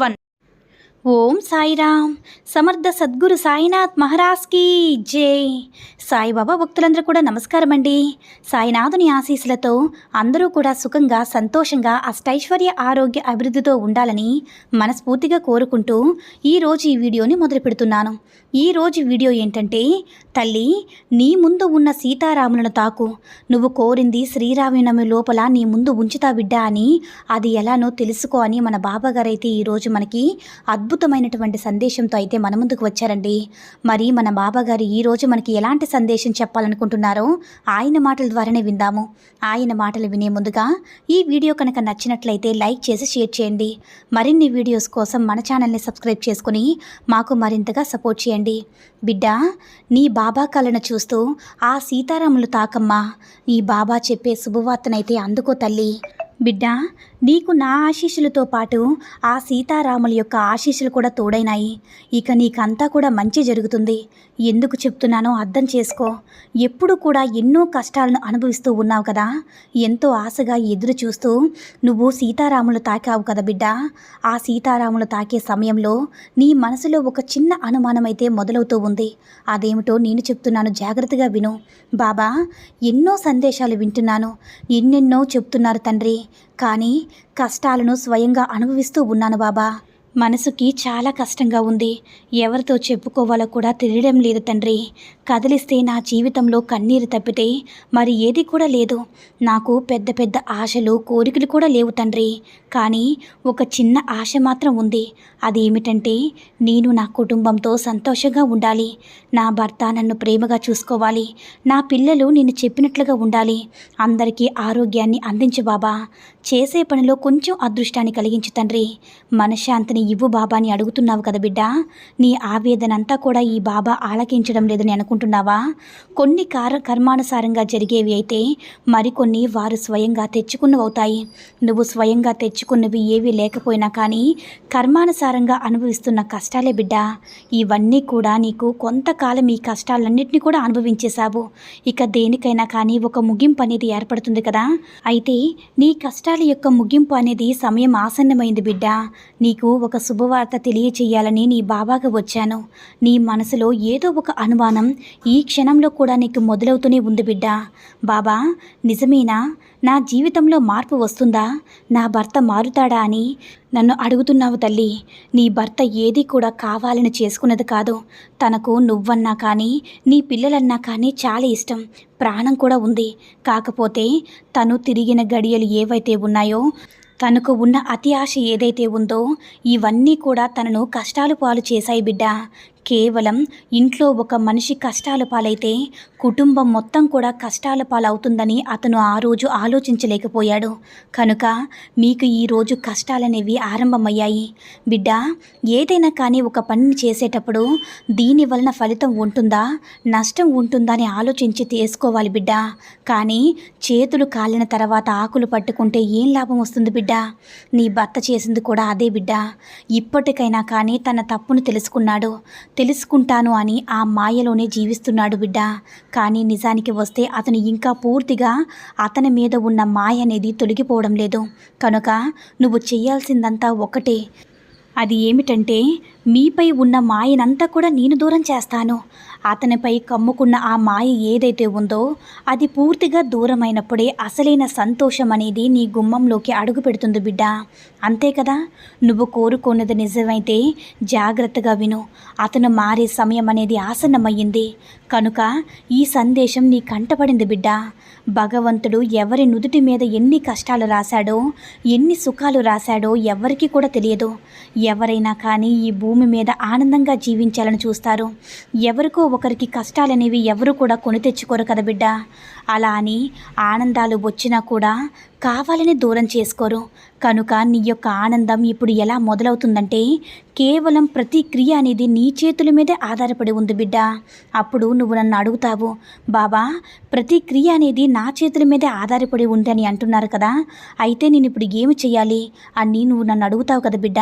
one Om Sairam. Samarth Sadguru Sainath మహారాజ్కి జై. సాయిబాబా భక్తులందరూ కూడా నమస్కారం అండి సాయినాథుని ఆశీస్సులతో అందరూ కూడా సుఖంగా సంతోషంగా అష్టైశ్వర్య ఆరోగ్య అభివృద్ధితో ఉండాలని మనస్ఫూర్తిగా కోరుకుంటూ ఈరోజు ఈ వీడియోని మొదలు పెడుతున్నాను. ఈరోజు వీడియో ఏంటంటే తల్లి నీ ముందు ఉన్న సీతారాములను తాకు. నువ్వు కోరింది శ్రీరామనవమి లోపల నీ ముందు ఉంచుతా బిడ్డ అని అది ఎలానో తెలుసుకో అని మన బాబాగారైతే ఈరోజు మనకి అద్భుతమైనటువంటి సందేశంతో అయితే మన ముందుకు వచ్చారండి. మరి మన బాబాగారు ఈరోజు మనకి ఎలాంటి సందేశం చెప్పాలనుకుంటున్నారో ఆయన మాటల ద్వారానే విందాము. ఆయన మాటలు వినే ముందుగా ఈ వీడియో కనుక నచ్చినట్లయితే లైక్ చేసి షేర్ చేయండి. మరిన్ని వీడియోస్ కోసం మన ఛానల్ని సబ్స్క్రైబ్ చేసుకుని మాకు మరింతగా సపోర్ట్ చేయండి. బిడ్డ నీ బాబా కళను చూస్తూ ఆ సీతారాములు తాకమ్మా. నీ బాబా చెప్పే శుభవార్తనైతే అందుకో తల్లి. బిడ్డ నీకు నా ఆశీస్సులతో పాటు ఆ సీతారాముల యొక్క ఆశీస్సులు కూడా తోడైనాయి. ఇక నీకంతా కూడా మంచి జరుగుతుంది. ఎందుకు చెప్తున్నానో అర్థం చేసుకో. ఎప్పుడు కూడా ఎన్నో కష్టాలను అనుభవిస్తూ ఉన్నావు కదా. ఎంతో ఆశగా ఎదురు చూస్తూ నువ్వు సీతారాములు తాకావు కదా బిడ్డ. ఆ సీతారాములు తాకే సమయంలో నీ మనసులో ఒక చిన్న అనుమానం అయితే మొదలవుతూ ఉంది. అదేమిటో నేను చెప్తున్నాను జాగ్రత్తగా విను. బాబా ఎన్నో సందేశాలు వింటున్నాను. ఎన్నెన్నో చెప్తున్నారు తండ్రి. కానీ కష్టాలను స్వయంగా అనుభవిస్తూ ఉన్నాను బాబా. మనసుకి చాలా కష్టంగా ఉంది. ఎవరితో చెప్పుకోవాలో కూడా తెలియడం లేదు తండ్రి. కదిలిస్తే నా జీవితంలో కన్నీరు తప్పితే మరి ఏది కూడా లేదు. నాకు పెద్ద పెద్ద ఆశలు కోరికలు కూడా లేవు తండ్రి. కానీ ఒక చిన్న ఆశ మాత్రం ఉంది. అదేమిటంటే నేను నా కుటుంబంతో సంతోషంగా ఉండాలి. నా భర్త నన్ను ప్రేమగా చూసుకోవాలి. నా పిల్లలు నేను చెప్పినట్లుగా ఉండాలి. అందరికీ ఆరోగ్యాన్ని అందించు బాబా. చేసే పనిలో కొంచెం అదృష్టాన్ని కలిగించు తండ్రి. మనశ్శాంతిని ఇవ్వు బాబా అని అడుగుతున్నావు కదా బిడ్డా. నీ ఆవేదన అంతా కూడా ఈ బాబా ఆలకించడం లేదని అనుకుంటున్నావా? కొన్ని కార కర్మానుసారంగా జరిగేవి అయితే మరికొన్ని వారు స్వయంగా తెచ్చుకున్నవవుతాయి. నువ్వు స్వయంగా తెచ్చుకున్నవి ఏవి లేకపోయినా కానీ కర్మానుసారంగా అనుభవిస్తున్న కష్టాలే బిడ్డ. ఇవన్నీ కూడా నీకు కొంతకాలం ఈ కష్టాలన్నింటినీ కూడా అనుభవించేశావు. ఇక దేనికైనా కానీ ఒక ముగింపు అనేది ఏర్పడుతుంది కదా. అయితే నీ కష్టాల యొక్క ముగింపు అనేది సమయం ఆసన్నమైంది బిడ్డ. నీకు ఒక ఒక శుభవార్త తెలియచేయాలని నీ బాబాకి వచ్చాను. నీ మనసులో ఏదో ఒక అనుమానం ఈ క్షణంలో కూడా నీకు మొదలవుతూనే ఉంది బిడ్డ. బాబా నిజమేనా? నా జీవితంలో మార్పు వస్తుందా? నా భర్త మారుతాడా అని నన్ను అడుగుతున్నావు తల్లి. నీ భర్త ఏది కూడా కావాలని చేసుకున్నది కాదు. తనకు నువ్వన్నా కానీ నీ పిల్లలన్నా కానీ చాలా ఇష్టం. ప్రాణం కూడా ఉంది. కాకపోతే తను తిరిగిన గడియలు ఏవైతే ఉన్నాయో తనకు ఉన్న అతి ఆశ ఏదైతే ఉందో ఇవన్నీ కూడా తనను కష్టాలు పాలు చేశాయి బిడ్డ. కేవలం ఇంట్లో ఒక మనిషి కష్టాల పాలైతే కుటుంబం మొత్తం కూడా కష్టాల పాలవుతుందని అతను ఆ రోజు ఆలోచించలేకపోయాడు. కనుక మీకు ఈరోజు కష్టాలనేవి ఆరంభమయ్యాయి. బిడ్డ ఏదైనా కానీ ఒక పనిని చేసేటప్పుడు దీని వలన ఫలితం ఉంటుందా? నష్టం ఉంటుందా అని ఆలోచించి తీసుకోవాలి బిడ్డ. కానీ చేతులు కాలిన తర్వాత ఆకులు పట్టుకుంటే ఏం లాభం వస్తుంది బిడ్డ? నీ భర్త చేసింది కూడా అదే బిడ్డ. ఇప్పటికైనా కానీ తన తప్పును తెలుసుకున్నాడు. తెలుసుకుంటాను అని ఆ మాయలోనే జీవిస్తున్నాడు బిడ్డ. కానీ నిజానికి వస్తే అతను ఇంకా పూర్తిగా అతని మీద ఉన్న మాయ అనేది తొలగిపోవడం లేదు. కనుక నువ్వు చేయాల్సిందంతా ఒకటే. అది ఏమిటంటే మీపై ఉన్న మాయనంతా కూడా నేను దూరం చేస్తాను. అతనిపై కమ్ముకున్న ఆ మాయ ఏదైతే ఉందో అది పూర్తిగా దూరమైనప్పుడే అసలైన సంతోషం అనేది నీ గుమ్మంలోకి అడుగు పెడుతుంది బిడ్డ. అంతే కదా? నువ్వు కోరుకున్నది నిజమైతే జాగ్రత్తగా విను. అతను మారే సమయం అనేది ఆసన్నమయ్యింది. కనుక ఈ సందేశం నీ కంటపడింది బిడ్డ. భగవంతుడు ఎవరి నుదుటి మీద ఎన్ని కష్టాలు రాశాడో ఎన్ని సుఖాలు రాశాడో ఎవరికీ కూడా తెలియదు. ఎవరైనా కానీ ఈ భూ భూమి మీద ఆనందంగా జీవించాలని చూస్తారు. ఎవరికో ఒకరికి కష్టాలనేవి ఎవరు కూడా కొని తెచ్చుకోరు కదా బిడ్డ. అలా అని ఆనందాలు వచ్చినా కూడా కావాలని దూరం చేసుకోరు. కనుక నీ యొక్క ఆనందం ఇప్పుడు ఎలా మొదలవుతుందంటే కేవలం ప్రతి క్రియ అనేది నీ చేతుల మీదే ఆధారపడి ఉంది బిడ్డ. అప్పుడు నువ్వు నన్ను అడుగుతావు బాబా ప్రతి క్రియ అనేది నా చేతుల మీదే ఆధారపడి ఉంది అని అంటున్నారు కదా. అయితే నేను ఇప్పుడు ఏమి చేయాలి అని నువ్వు నన్ను అడుగుతావు కదా బిడ్డ.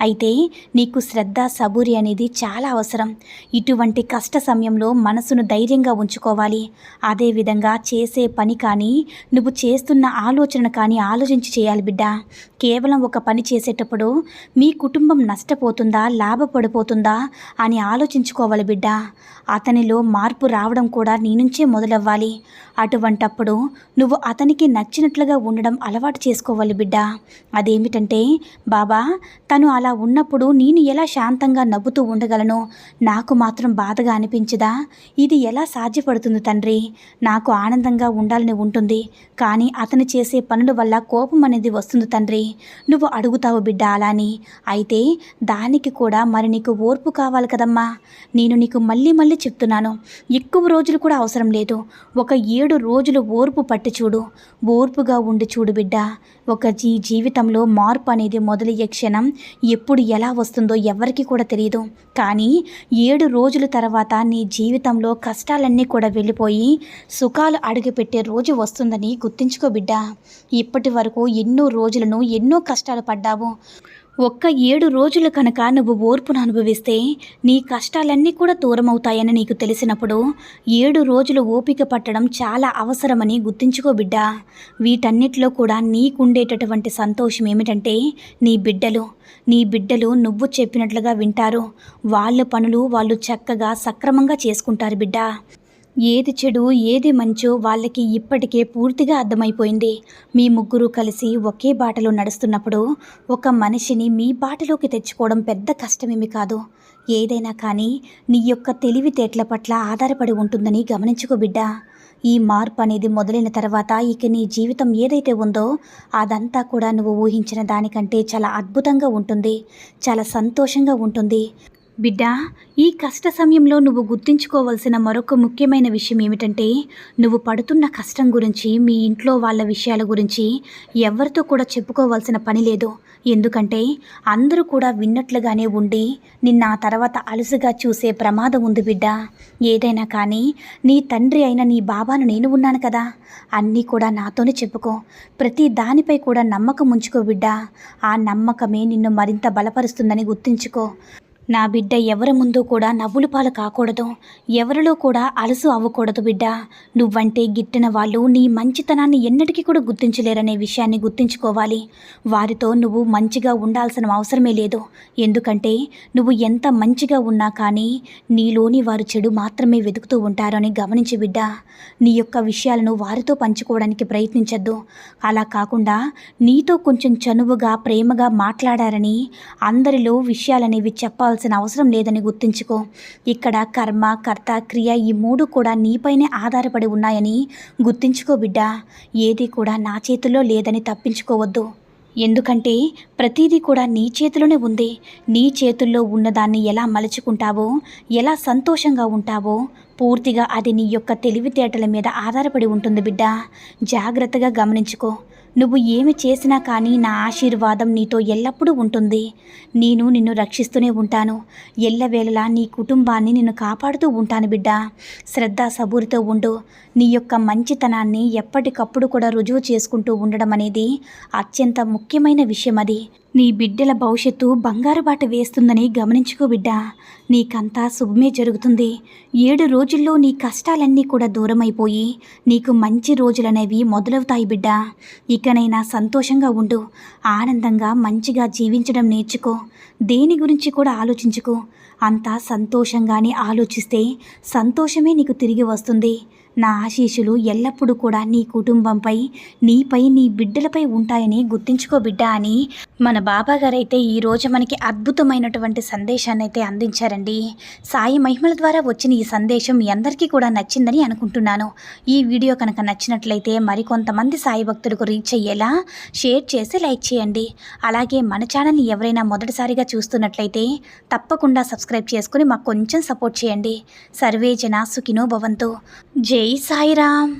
అయితే నీకు శ్రద్ధ సబూరి అనేది చాలా అవసరం. ఇటువంటి కష్ట సమయంలో మనసును ధైర్యంగా ఉంచుకోవాలి. అదేవిధంగా చేసే పని కానీ నువ్వు చేస్తున్న ఆలోచన కానీ ఆలోచించి చేయాలి బిడ్డ. కేవలం ఒక పని చేసేటప్పుడు మీ కుటుంబం నష్టపోతుందా లాభపడిపోతుందా అని ఆలోచించుకోవాలి బిడ్డ. అతనిలో మార్పు రావడం కూడా నీ నుంచే మొదలవ్వాలి. అటువంటప్పుడు నువ్వు అతనికి నచ్చినట్లుగా ఉండడం అలవాటు చేసుకోవాలి బిడ్డ. అదేమిటంటే బాబా తను అలా ఉన్నప్పుడు నేను ఎలా శాంతంగా నవ్వుతూ ఉండగలను? నాకు మాత్రం బాధగా అనిపించదా? ఇది ఎలా సాధ్యపడుతుంది తండ్రి? నాకు ఆనందంగా ఉండాలని ఉంటుంది. కానీ అతను చేసే పనుల వల్ల కోపం అనేది వస్తుంది తండ్రి. నువ్వు అడుగుతావు బిడ్డ అలాని. అయితే దానికి కూడా మరి నీకు ఓర్పు కావాలి కదమ్మా. నేను నీకు మళ్ళీ మళ్ళీ చెప్తున్నాను. ఎక్కువ రోజులు కూడా అవసరం లేదు. ఒక ఏడు రోజులు ఓర్పు పట్టి చూడు. ఓర్పుగా ఉండి చూడు బిడ్డ. ఒక జీ జీవితంలో మార్పు అనేది మొదలయ్యే క్షణం ఎప్పుడు ఎలా వస్తుందో ఎవరికి కూడా తెలియదు కానీ ఏడు రోజుల తర్వాత నీ జీవితంలో కష్టాలన్నీ కూడా వెళ్ళిపోయి సుఖాలు అడుగుపెట్టే రోజు వస్తుందని గుర్తుంచుకో బిడ్డా. ఇప్పటి వరకు ఎన్నో రోజులను ఎన్నో కష్టాలు పడ్డావు. ఒక్క ఏడు రోజులు కనుక నువ్వు ఓర్పును అనుభవిస్తే నీ కష్టాలన్నీ కూడా దూరమవుతాయని నీకు తెలిసినప్పుడు ఏడు రోజులు ఓపిక పట్టడం చాలా అవసరమని గుర్తుంచుకో బిడ్డ. వీటన్నిటిలో కూడా నీకుండేటటువంటి సంతోషం ఏమిటంటే నీ బిడ్డలు. నీ బిడ్డలు నువ్వు చెప్పినట్లుగా వింటారు. వాళ్ళ పనులు వాళ్ళు చక్కగా సక్రమంగా చేసుకుంటారు బిడ్డ. ఏది చెడు ఏది మంచో వాళ్ళకి ఇప్పటికే పూర్తిగా అర్థమైపోయింది. మీ ముగ్గురు కలిసి ఒకే బాటలో నడుస్తున్నప్పుడు ఒక మనిషిని మీ బాటలోకి తెచ్చుకోవడం పెద్ద కష్టమేమి కాదు. ఏదైనా కానీ నీ యొక్క తెలివితేటల పట్ల ఆధారపడి ఉంటుందని గమనించుకో బిడ్డ. ఈ మార్పు అనేది మొదలైన తర్వాత ఇక నీ జీవితం ఏదైతే ఉందో అదంతా కూడా నువ్వు ఊహించిన దానికంటే చాలా అద్భుతంగా ఉంటుంది. చాలా సంతోషంగా ఉంటుంది. బిడ్డా ఈ కష్ట సమయంలో నువ్వు గుర్తుంచుకోవాల్సిన మరొక ముఖ్యమైన విషయం ఏమిటంటే నువ్వు పడుతున్న కష్టం గురించి మీ ఇంట్లో వాళ్ళ విషయాల గురించి ఎవరితో కూడా చెప్పుకోవాల్సిన పని లేదు. ఎందుకంటే అందరూ కూడా విన్నట్లుగానే ఉండి నిన్న ఆ తర్వాత అలసుగా చూసే ప్రమాదం ఉంది బిడ్డ. ఏదైనా కానీ నీ తండ్రి అయిన నీ బాబాను నేను ఉన్నాను కదా. అన్నీ కూడా నాతోనే చెప్పుకో. ప్రతి దానిపై కూడా నమ్మకం ఉంచుకో బిడ్డా. ఆ నమ్మకమే నిన్ను మరింత బలపరుస్తుందని గుర్తుంచుకో. నా బిడ్డ ఎవరి ముందు కూడా నవ్వులు పాలు కాకూడదు. ఎవరిలో కూడా అలసు అవ్వకూడదు బిడ్డ. నువ్వంటే గిట్టిన వాళ్ళు నీ మంచితనాన్ని ఎన్నటికీ కూడా గుర్తించలేరనే విషయాన్ని గుర్తుంచుకోవాలి. వారితో నువ్వు మంచిగా ఉండాల్సిన అవసరమే లేదు. ఎందుకంటే నువ్వు ఎంత మంచిగా ఉన్నా కానీ నీలోని వారు చెడు మాత్రమే వెతుకుతూ ఉంటారని గమనించి బిడ్డ. నీ యొక్క విషయాలను వారితో పంచుకోవడానికి ప్రయత్నించద్దు. అలా కాకుండా నీతో కొంచెం చనువుగా ప్రేమగా మాట్లాడారని అందరిలో విషయాలనేవి చేసుకోవాల్సిన అవసరం లేదని గుర్తుంచుకో. ఇక్కడ కర్మ కర్త క్రియ ఈ మూడు కూడా నీపైనే ఆధారపడి ఉన్నాయని గుర్తుంచుకో బిడ్డ. ఏది కూడా నా చేతిలో లేదని తప్పించుకోవద్దు. ఎందుకంటే ప్రతిదీ కూడా నీ చేతిలోనే ఉంది. నీ చేతుల్లో ఉన్నదాన్ని ఎలా మలుచుకుంటావో ఎలా సంతోషంగా ఉంటావో పూర్తిగా అది నీ యొక్క తెలివితేటల మీద ఆధారపడి ఉంటుంది బిడ్డ. జాగ్రత్తగా గమనించుకో. నువ్వు ఏమి చేసినా కానీ నా ఆశీర్వాదం నీతో ఎల్లప్పుడూ ఉంటుంది. నేను నిన్ను రక్షిస్తూనే ఉంటాను. ఎల్లవేళలా నీ కుటుంబాన్ని నిన్ను కాపాడుతూ ఉంటాను బిడ్డ. శ్రద్ధ సబూరితో ఉండు. నీ యొక్క మంచితనాన్ని ఎప్పటికప్పుడు కూడా రుజువు చేసుకుంటూ ఉండడం అనేది అత్యంత ముఖ్యమైన విషయం అది. నీ బిడ్డల భవిష్యత్తు బంగారు బాట వేస్తుందని గమనించుకో బిడ్డా. నీకంతా శుభమే జరుగుతుంది. ఏడు రోజుల్లో నీ కష్టాలన్నీ కూడా దూరమైపోయి నీకు మంచి రోజులనేవి మొదలవుతాయి బిడ్డా. ఇకనైనా సంతోషంగా ఉండు. ఆనందంగా మంచిగా జీవించడం నేర్చుకో. దేని గురించి కూడా ఆలోచించుకో. అంతా సంతోషంగానే ఆలోచిస్తే సంతోషమే నీకు తిరిగి వస్తుంది. నా ఆశీస్సులు ఎల్లప్పుడూ కూడా నీ కుటుంబంపై నీపై నీ బిడ్డలపై ఉంటాయని గుర్తుంచుకో బిడ్డ అని మన బాబా గారైతే ఈరోజు మనకి అద్భుతమైనటువంటి సందేశాన్ని అయితే అందించారండి. సాయి మహిమల ద్వారా వచ్చిన ఈ సందేశం మీ అందరికీ కూడా నచ్చిందని అనుకుంటున్నాను. ఈ వీడియో కనుక నచ్చినట్లయితే మరికొంతమంది సాయి భక్తులకు రీచ్ అయ్యేలా షేర్ చేసి లైక్ చేయండి. అలాగే మన ఛానల్ని ఎవరైనా మొదటిసారిగా చూస్తున్నట్లయితే తప్పకుండా సబ్స్క్రైబ్ చేసుకుని మాకు కొంచెం సపోర్ట్ చేయండి. సర్వే జన సుఖినో భవంతు. జై సాయిరామ్